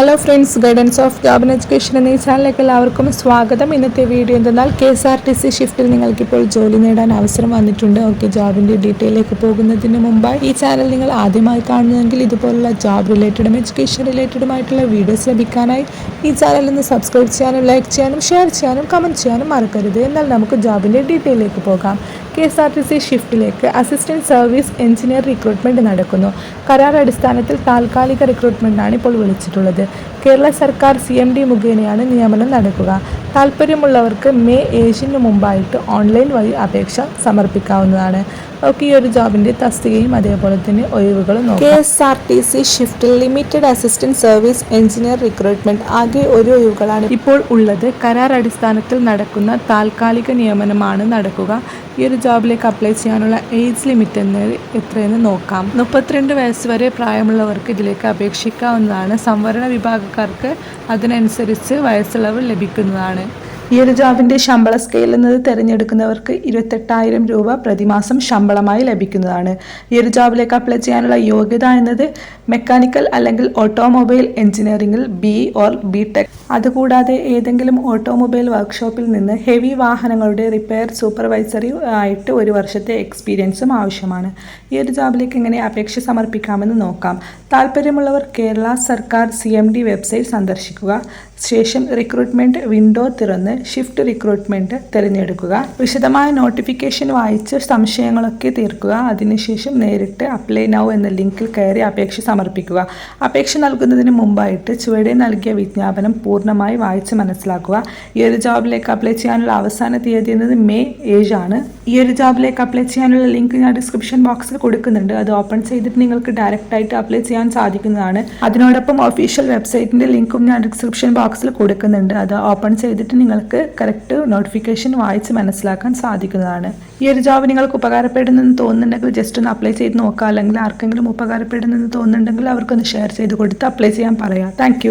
Hello friends guidance of job and education എന്ന ചാനലിലേക്ക് എല്ലാവർക്കും സ്വാഗതം. ഇന്നത്തെ വീഡിയോ എന്തെന്നാൽ K S R T C ഷിഫ്റ്റിൽ നിങ്ങൾക്കിപ്പോൾ ജോലി നേടാൻ അവസരം വന്നിട്ടുണ്ട്. ഓക്കെ ജോബിന്റെ ഡീറ്റെയിലേക്ക് പോകുന്നതിന് മുമ്പായി ഈ ചാനൽ നിങ്ങൾ ആദ്യമായി കാണുന്നതെങ്കിൽ ഇതുപോലുള്ള ജോബ് റിലേറ്റഡും എഡ്യൂക്കേഷൻ റിലേറ്റഡുമായിട്ടുള്ള വീഡിയോസ് ലഭിക്കാനായി ഈ ചാനൽ ഒന്ന് സബ്സ്ക്രൈബ് ചെയ്യാനും ലൈക്ക് ചെയ്യാനും ഷെയർ ചെയ്യാനും കമന്റ് ചെയ്യാനും മറക്കരുത്. എന്നാൽ നമുക്ക് ജോബിന്റെ ഡീറ്റെയിലേക്ക് പോകാം. K S R T C ഷിഫ്റ്റിലേക്ക് assistant service engineer recruitment നടക്കുന്നു. കരാർ അടിസ്ഥാനത്തിൽ താൽക്കാലിക റിക്രൂട്ട്മെന്റാണ് ഇപ്പോൾ വിളിച്ചിട്ടുള്ളത്. കേരള സർക്കാർ സി എം ഡി മുഖേനയാണ് നിയമനം നടക്കുക. താല്പര്യമുള്ളവർക്ക് മെയ് ഏഴിന് മുമ്പായിട്ട് ഓൺലൈൻ വഴി അപേക്ഷ സമർപ്പിക്കാവുന്നതാണ്. ഒക്കെ ഈ ഒരു ജോബിന്റെ തസ്തികയും അതേപോലെ തന്നെ ഒഴിവുകളും K S R T C ഷിഫ്റ്റിൽ limited assistant service engineer recruitment ആകെ ഒരു ഒഴിവുകളാണ്. ഇപ്പോൾ ഉള്ളത് കരാർ അടിസ്ഥാനത്തിൽ നടക്കുന്ന താൽക്കാലിക നിയമനമാണ് നടക്കുക. ഈ ഒരു ജോബിലേക്ക് അപ്ലൈ ചെയ്യാനുള്ള ഏജ് ലിമിറ്റ് എന്നത് എത്രയെന്ന് നോക്കാം. മുപ്പത്തിരണ്ട് വയസ്സ് വരെ പ്രായമുള്ളവർക്ക് ഇതിലേക്ക് അപേക്ഷിക്കാവുന്നതാണ്. സംവരണ വിഭാഗക്കാർക്ക് അതിനനുസരിച്ച് വയസ്സിളവ് ലഭിക്കുന്നതാണ്. ഈ ഒരു ജോബിന്റെ ശമ്പള സ്കെയിൽ എന്നത് തിരഞ്ഞെടുക്കുന്നവർക്ക് ഇരുപത്തെട്ടായിരം രൂപ പ്രതിമാസം ശമ്പളമായി ലഭിക്കുന്നതാണ്. ഈ ഒരു ജോബിലേക്ക് അപ്ലൈ ചെയ്യാനുള്ള യോഗ്യത എന്നത് മെക്കാനിക്കൽ അല്ലെങ്കിൽ ഓട്ടോമൊബൈൽ എഞ്ചിനീയറിംഗിൽ ബി ഓർ ബി ടെക് അതുകൂടാതെ ഏതെങ്കിലും ഓട്ടോമൊബൈൽ വർക്ക്ഷോപ്പിൽ നിന്ന് ഹെവി വാഹനങ്ങളുടെ റിപ്പയർ സൂപ്പർവൈസറി ആയിട്ട് ഒരു വർഷത്തെ എക്സ്പീരിയൻസും ആവശ്യമാണ്. ഈ ഒരു ജോബിലേക്ക് എങ്ങനെ അപേക്ഷ സമർപ്പിക്കാമെന്ന് നോക്കാം. താല്പര്യമുള്ളവർ കേരള സർക്കാർ സി വെബ്സൈറ്റ് സന്ദർശിക്കുക. ശേഷം റിക്രൂട്ട്മെന്റ് വിൻഡോ തുറന്ന് ഷിഫ്റ്റ് റിക്രൂട്ട്മെന്റ് തിരഞ്ഞെടുക്കുക. വിശദമായ നോട്ടിഫിക്കേഷൻ വായിച്ച് സംശയങ്ങളൊക്കെ തീർക്കുക. അതിനുശേഷം നേരിട്ട് അപ്ലൈ നൗ എന്ന ലിങ്കിൽ കയറി അപേക്ഷ സമർപ്പിക്കുക. അപേക്ഷ നൽകുന്നതിന് മുമ്പായിട്ട് ചുവടെ നൽകിയ വിജ്ഞാപനം പൂർണമായി വായിച്ച് മനസ്സിലാക്കുക. ഈ ഒരു ജോബിലേക്ക് അപ്ലൈ ചെയ്യാനുള്ള അവസാന തീയതി എന്നത് മെയ് ഏഴാണ്. ഈ ഒരു ജോബിലേക്ക് അപ്ലൈ ചെയ്യാനുള്ള ലിങ്ക് ഞാൻ ഡിസ്ക്രിപ്ഷൻ ബോക്സിൽ കൊടുക്കുന്നുണ്ട്. അത് ഓപ്പൺ ചെയ്തിട്ട് നിങ്ങൾക്ക് ഡയറക്റ്റായിട്ട് അപ്ലൈ ചെയ്യാൻ സാധിക്കുന്നതാണ്. അതിനോടൊപ്പം ഒഫീഷ്യൽ വെബ്സൈറ്റിന്റെ ലിങ്കും ഞാൻ ഡിസ്ക്രിപ്ഷൻ ബോക്സിൽ കൊടുക്കുന്നുണ്ട്. അത് ഓപ്പൺ ചെയ്തിട്ട് നിങ്ങൾക്ക് കറക്റ്റ് നോട്ടിഫിക്കേഷൻ വായിച്ച് മനസ്സിലാക്കാൻ സാധിക്കുന്നതാണ്. ഈ ഒരു ജോബ് നിങ്ങൾക്ക് ഉപകാരപ്പെടുന്നെന്ന് തോന്നുന്നുണ്ടെങ്കിൽ ജസ്റ്റ് ഒന്ന് അപ്ലൈ ചെയ്ത് നോക്കുക. അല്ലെങ്കിൽ ആർക്കെങ്കിലും ഉപകാരപ്പെടുന്നെന്ന് തോന്നുന്നുണ്ടെങ്കിൽ അവർക്കൊന്ന് ഷെയർ ചെയ്ത് കൊടുത്ത് അപ്ലൈ ചെയ്യാൻ പറയാം. താങ്ക്